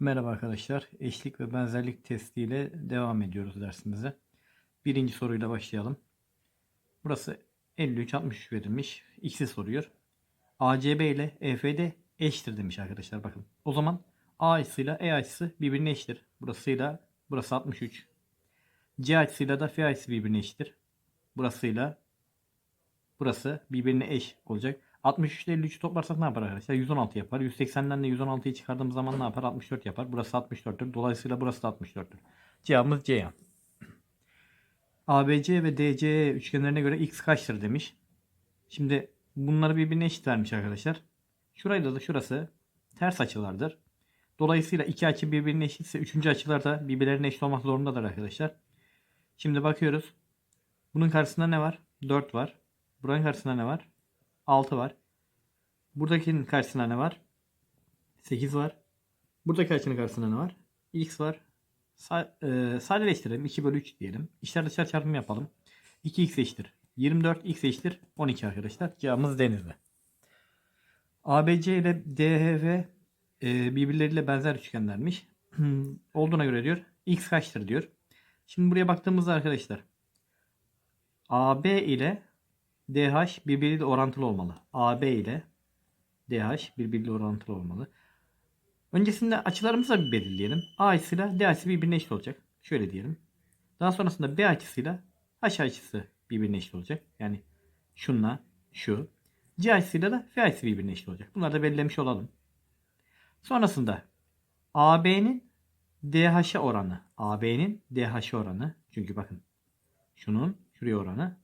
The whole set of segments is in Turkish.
Merhaba arkadaşlar. Eşlik ve benzerlik testiyle devam ediyoruz dersimize. Birinci soruyla başlayalım. Burası 53-63 verilmiş. X'i soruyor. ACB ile EFD eşittir demiş arkadaşlar. Bakın. O zaman A açısıyla E açısı birbirine eşittir. Burasıyla burası 63. C açısıyla da F açısı birbirine eşittir. Burasıyla burası birbirine eş olacak. 63 ile 53'ü toplarsak ne yapar arkadaşlar? 116 yapar. 180'den de 116'yı çıkardığımız zaman ne yapar? 64 yapar. Burası 64'tür. Dolayısıyla burası da 64'tür. Cevabımız C yan. ABC ve DCE üçgenlerine göre x kaçtır demiş. Şimdi bunları birbirine eşit vermiş arkadaşlar. Şurayla da şurası ters açılardır. Dolayısıyla iki açı birbirine eşitse üçüncü açılar da birbirlerine eşit olmak zorundadır arkadaşlar. Şimdi bakıyoruz. Bunun karşısında ne var? 4 var. Buranın karşısında ne var? 6 var. Buradakinin karşısında ne var? 8 var. Buradaki açının karşısında ne var? X var. Sa e, sadeleştirelim. 2 bölü 3 diyelim. İçler dışarı çarpımı yapalım. 2x eşittir. 24 x eşittir 12 arkadaşlar. Cevabımız denizde. ABC ile DHV e, birbirleriyle benzer üçgenlermiş. Olduğuna göre diyor. X kaçtır diyor. Şimdi buraya baktığımızda arkadaşlar. AB ile DH birbiriyle orantılı olmalı. AB ile DH birbiriyle orantılı olmalı. Öncesinde açılarımızı da bir belirleyelim. A açısıyla D açısı birbirine eşit olacak. Şöyle diyelim. Daha sonrasında B açısıyla H açısı birbirine eşit olacak. Yani şunla şu. C açısıyla da F açısı birbirine eşit olacak. Bunları da belirlemiş olalım. Sonrasında AB'nin DH'e oranı. AB'nin DH'e oranı. Çünkü bakın şunun şuraya oranı.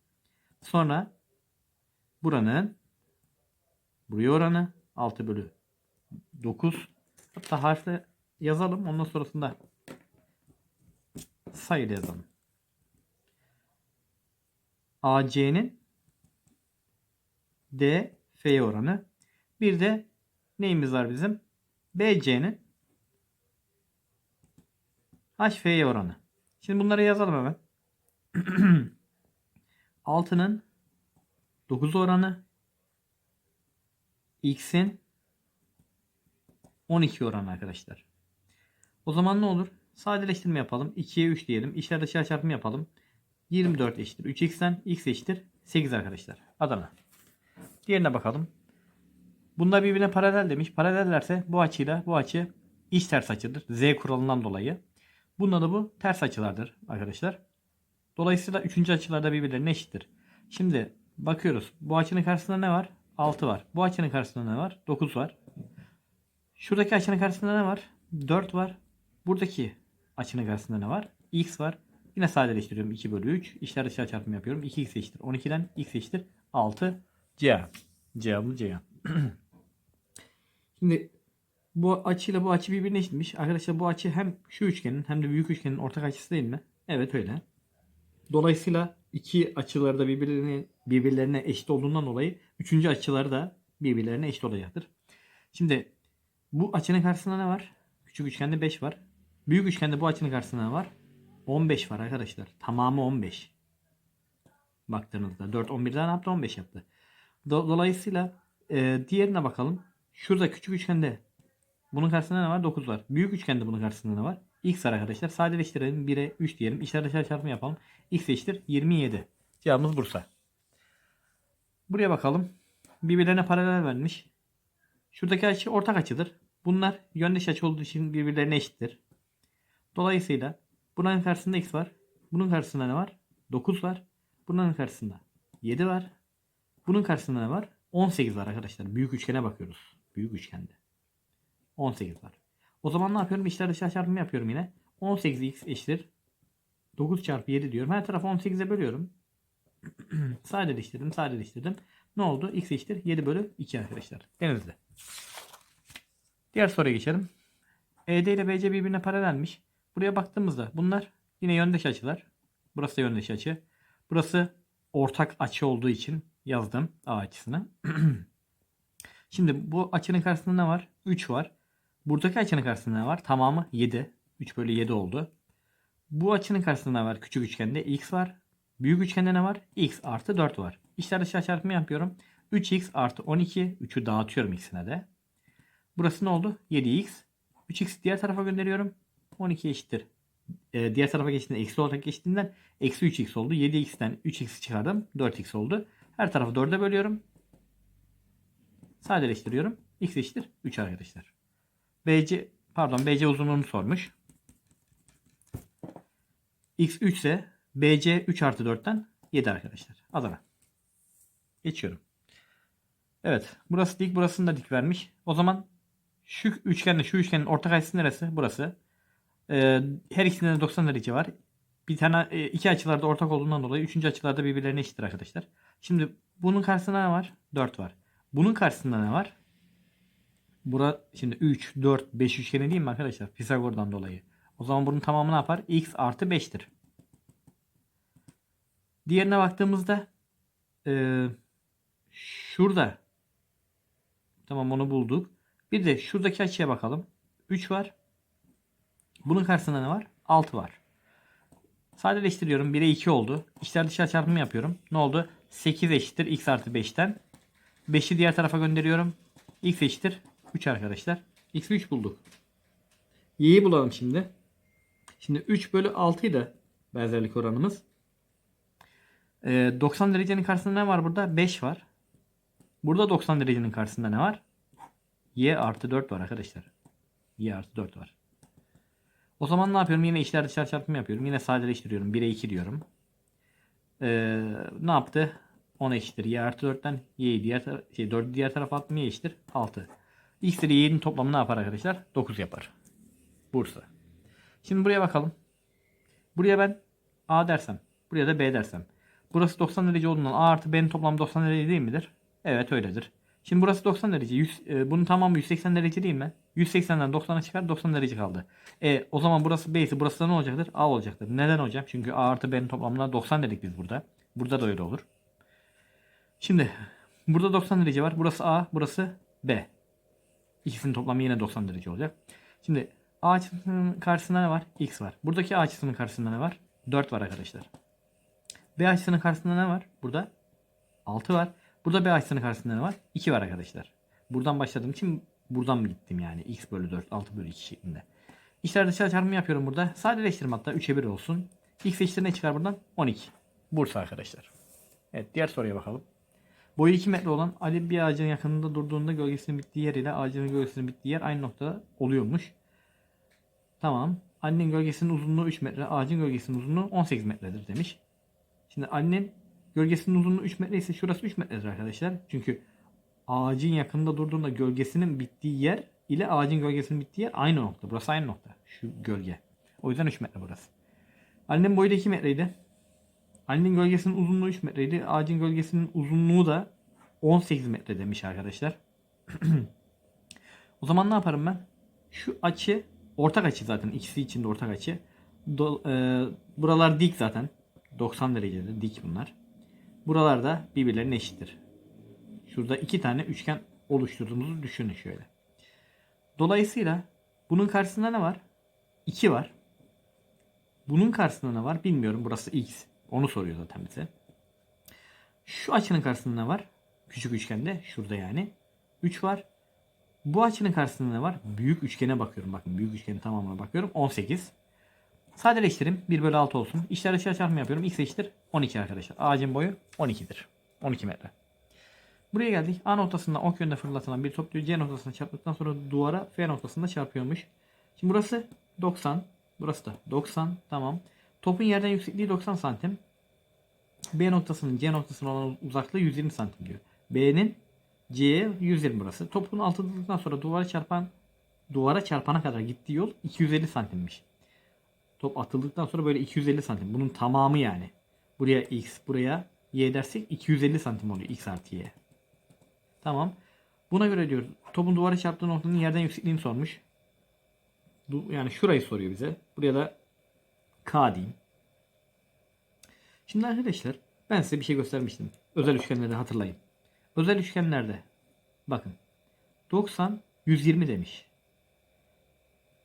Sonra buranın buraya oranı 6 bölü 9. Hatta harfle yazalım. Ondan sonrasında sayıyla yazalım. AC'nin D F oranı. Bir de neyimiz var bizim? BC'nin HF'ye oranı. Şimdi bunları yazalım hemen. 6'nın 9 oranı x'in 12 oranı arkadaşlar. O zaman ne olur? Sadeleştirme yapalım. 2'ye 3 diyelim. İçler dışarı çarpımı yapalım. 24 eşittir. 3x'ten x eşittir. 8 arkadaşlar. Adana. Diğerine bakalım. Bunlar birbirine paralel demiş. Paralellerse bu açıyla bu açı iç ters açıdır. Z kuralından dolayı. Bunda da bu ters açılardır arkadaşlar. Dolayısıyla üçüncü açılarda birbirlerine eşittir. Şimdi bakıyoruz. Bu açının karşısında ne var? 6 var. Bu açının karşısında ne var? 9 var. Şuradaki açının karşısında ne var? 4 var. Buradaki açının karşısında ne var? X var. Yine sadeleştiriyorum. 2 bölü 3. İşler dışarı çarpımı yapıyorum. 2x eşittir. 12'den x eşittir. 6. C. Cevabı C. Şimdi bu açıyla bu açı birbirine eşitmiş. Arkadaşlar bu açı hem şu üçgenin hem de büyük üçgenin ortak açısı değil mi? Evet öyle. Dolayısıyla iki açıları da birbirlerine, birbirlerine eşit olduğundan dolayı üçüncü açıları da birbirlerine eşit olacaktır. Şimdi bu açının karşısında ne var? Küçük üçgende 5 var. Büyük üçgende bu açının karşısında ne var? 15 var arkadaşlar. Tamamı 15. Baktığınızda 4 11'den ne yaptı? 15 yaptı. Do- Dolayısıyla e, diğerine bakalım. Şurada küçük üçgende bunun karşısında ne var? 9 var. Büyük üçgende bunun karşısında ne var? X var arkadaşlar. Sadeleştirelim. 1'e 3 diyelim. İçler dışarı çarpımı yapalım. X eşittir 27. Cevabımız Bursa. Buraya bakalım. Birbirlerine paralel vermiş. Şuradaki açı ortak açıdır. Bunlar yöndeş açı olduğu için birbirlerine eşittir. Dolayısıyla bunun karşısında x var. Bunun karşısında ne var? 9 var. Bunun karşısında 7 var. Bunun karşısında ne var? 18 var arkadaşlar. Büyük üçgene bakıyoruz. Büyük üçgende. 18 var. O zaman ne yapıyorum? İçler dışarı çarpımı yapıyorum yine. 18x eşittir. 9 çarpı 7 diyorum. Her tarafı 18'e bölüyorum. sadeleştirdim, sadeleştirdim. Ne oldu? x eşittir 7 bölü 2 arkadaşlar. Denizli. Diğer soruya geçelim. ED ile BC birbirine paralelmiş. Buraya baktığımızda bunlar yine yöndeş açılar. Burası da yöndeş açı. Burası ortak açı olduğu için yazdım A açısını. Şimdi bu açının karşısında ne var? 3 var. Buradaki açının karşısında ne var? Tamamı 7. 3 bölü 7 oldu. Bu açının karşısında ne var? Küçük üçgende x var. Büyük üçgende ne var? x artı 4 var. İçler dışarı çarpımı yapıyorum. 3x artı 12. 3'ü dağıtıyorum ikisine de. Burası ne oldu? 7x 3x diğer tarafa gönderiyorum. 12 eşittir. Ee, diğer tarafa geçtiğinde eksi olarak geçtiğinden eksi 3x oldu. 7x'ten 3x çıkardım. 4x oldu. Her tarafı 4'e bölüyorum. Sadeleştiriyorum. x eşittir 3 arkadaşlar. BC pardon BC uzunluğunu sormuş. x 3 ise BC 3 artı 4'ten 7 arkadaşlar. Adana. Geçiyorum. Evet. Burası dik. Burasını da dik vermiş. O zaman şu üçgenle şu üçgenin ortak açısı neresi? Burası. Ee, her ikisinde de 90 derece var. Bir tane e, iki açılarda ortak olduğundan dolayı üçüncü açılarda birbirlerine eşittir arkadaşlar. Şimdi bunun karşısında ne var? 4 var. Bunun karşısında ne var? Bura şimdi 3, 4, 5 üçgeni değil mi arkadaşlar? Pisagor'dan dolayı. O zaman bunun tamamı ne yapar? x artı 5'tir. Diğerine baktığımızda e, şurada tamam onu bulduk. Bir de şuradaki açıya bakalım. 3 var. Bunun karşısında ne var? 6 var. Sadeleştiriyorum. 1'e 2 oldu. İçler dışarı çarpımı yapıyorum. Ne oldu? 8 eşittir x artı 5'ten. 5'i diğer tarafa gönderiyorum. x eşittir 3 arkadaşlar. x'i 3 bulduk. y'yi bulalım şimdi. Şimdi 3 bölü 6 ile benzerlik oranımız. Ee, 90 derecenin karşısında ne var burada? 5 var. Burada 90 derecenin karşısında ne var? y artı 4 var arkadaşlar. y artı 4 var. O zaman ne yapıyorum? Yine içler dışarı çarpımı yapıyorum. Yine sadeleştiriyorum. 1'e 2 diyorum. Ee, ne yaptı? 10 eşittir. Y artı 4'ten y'yi diğer şey 4'ü diğer tarafa attım. Y eşittir 6. X ile y'nin toplamı ne yapar arkadaşlar? 9 yapar. Bursa. Şimdi buraya bakalım. Buraya ben A dersem. Buraya da B dersem. Burası 90 derece olduğundan A artı B'nin toplamı 90 derece değil midir? Evet öyledir. Şimdi burası 90 derece. 100, e, bunun tamamı 180 derece değil mi? 180'den 90'a çıkar 90 derece kaldı. E, o zaman burası B ise burası da ne olacaktır? A olacaktır. Neden hocam? Çünkü A artı B'nin toplamına 90 dedik biz burada. Burada da öyle olur. Şimdi burada 90 derece var. Burası A, burası B. İkisinin toplamı yine 90 derece olacak. Şimdi A açısının karşısında ne var? X var. Buradaki A açısının karşısında ne var? 4 var arkadaşlar. B açısının karşısında ne var? Burada 6 var. Burada B açısının karşısında ne var? 2 var arkadaşlar. Buradan başladığım için buradan mı gittim yani? X bölü 4, 6 bölü 2 şeklinde. İçler dışarı çarpımı yapıyorum burada. Sadeleştirme hatta 3'e 1 olsun. X eşittir ne çıkar buradan? 12. Bursa arkadaşlar. Evet diğer soruya bakalım. Boyu 2 metre olan Ali bir ağacın yakınında durduğunda gölgesinin bittiği yer ile ağacın gölgesinin bittiği yer aynı noktada oluyormuş. Tamam. Ali'nin gölgesinin uzunluğu 3 metre, ağacın gölgesinin uzunluğu 18 metredir demiş. Şimdi Ali'nin gölgesinin uzunluğu 3 metre ise şurası 3 metredir arkadaşlar. Çünkü ağacın yakınında durduğunda gölgesinin bittiği yer ile ağacın gölgesinin bittiği yer aynı nokta. Burası aynı nokta. Şu gölge. O yüzden 3 metre burası. Ali'nin boyu da 2 metreydi. Ali'nin gölgesinin uzunluğu 3 metreydi. Ağacın gölgesinin uzunluğu da 18 metre demiş arkadaşlar. o zaman ne yaparım ben? Şu açı ortak açı zaten. ikisi için de ortak açı. Do- e, buralar dik zaten. 90 derecede dik bunlar. Buralar da birbirlerine eşittir. Şurada iki tane üçgen oluşturduğumuzu düşünün şöyle. Dolayısıyla bunun karşısında ne var? 2 var. Bunun karşısında ne var? Bilmiyorum. Burası x. Onu soruyor zaten bize. Şu açının karşısında ne var? Küçük üçgende. Şurada yani. 3 var. Bu açının karşısında ne var? Büyük üçgene bakıyorum. Bakın büyük üçgenin tamamına bakıyorum. 18. Sadeleştirim. 1 bölü 6 olsun. İçler dışarı çarpımı yapıyorum. X eşittir 12 arkadaşlar. Ağacın boyu 12'dir. 12 metre. Buraya geldik. A noktasında ok yönde fırlatılan bir top. C noktasına çarptıktan sonra duvara F noktasında çarpıyormuş. Şimdi burası 90. Burası da 90. Tamam. Topun yerden yüksekliği 90 santim. B noktasının C noktasına olan uzaklığı 120 santim diyor. B'nin C'ye 120 burası. Topun atıldıktan sonra duvara çarpan duvara çarpana kadar gittiği yol 250 santimmiş. Top atıldıktan sonra böyle 250 santim. Bunun tamamı yani. Buraya x, buraya y dersek 250 santim oluyor x artı y. Tamam. Buna göre diyor topun duvara çarptığı noktanın yerden yüksekliğini sormuş. Yani şurayı soruyor bize. Buraya da k diyeyim. Şimdi arkadaşlar ben size bir şey göstermiştim. Özel üçgenleri hatırlayın. Özel üçgenlerde bakın 90 120 demiş.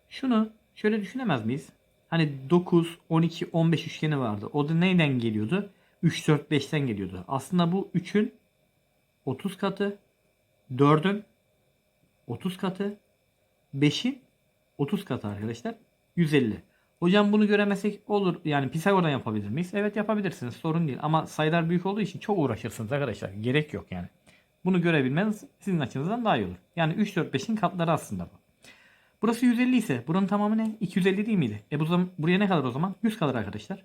Şunu şöyle düşünemez miyiz? Hani 9, 12, 15 üçgeni vardı. O da neyden geliyordu? 3, 4, 5'ten geliyordu. Aslında bu 3'ün 30 katı, 4'ün 30 katı, 5'in 30 katı arkadaşlar 150. Hocam bunu göremezsek olur. Yani Pisagor'dan yapabilir miyiz? Evet yapabilirsiniz. Sorun değil. Ama sayılar büyük olduğu için çok uğraşırsınız arkadaşlar. Gerek yok yani. Bunu görebilmeniz sizin açınızdan daha iyi olur. Yani 3, 4, 5'in katları aslında bu. Burası 150 ise buranın tamamı ne? 250 değil miydi? E bu zaman buraya ne kadar o zaman? 100 kalır arkadaşlar.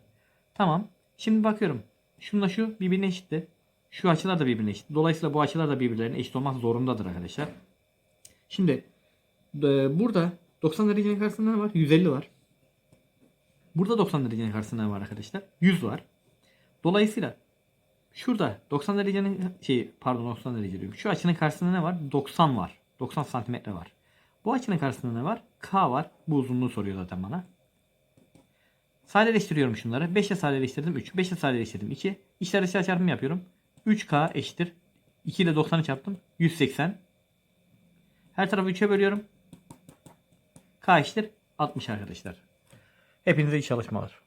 Tamam. Şimdi bakıyorum. Şununla şu birbirine eşitti. Şu açılar da birbirine eşit. Dolayısıyla bu açılar da birbirlerine eşit olmak zorundadır arkadaşlar. Şimdi e, burada 90 derecenin karşısında ne var? 150 var. Burada 90 derecenin karşısında var arkadaşlar? 100 var. Dolayısıyla şurada 90 derecenin şey pardon 90 derece diyorum. Şu açının karşısında ne var? 90 var. 90 santimetre var. Bu açının karşısında ne var? K var. Bu uzunluğu soruyor zaten bana. Sadeleştiriyorum şunları. 5'e sadeleştirdim 3. 5'e sadeleştirdim 2. İçler dışarı çarpımı yapıyorum. 3K eşittir. 2 ile 90'ı çarptım. 180. Her tarafı 3'e bölüyorum. K eşittir 60 arkadaşlar. Hepinize iyi çalışmalar.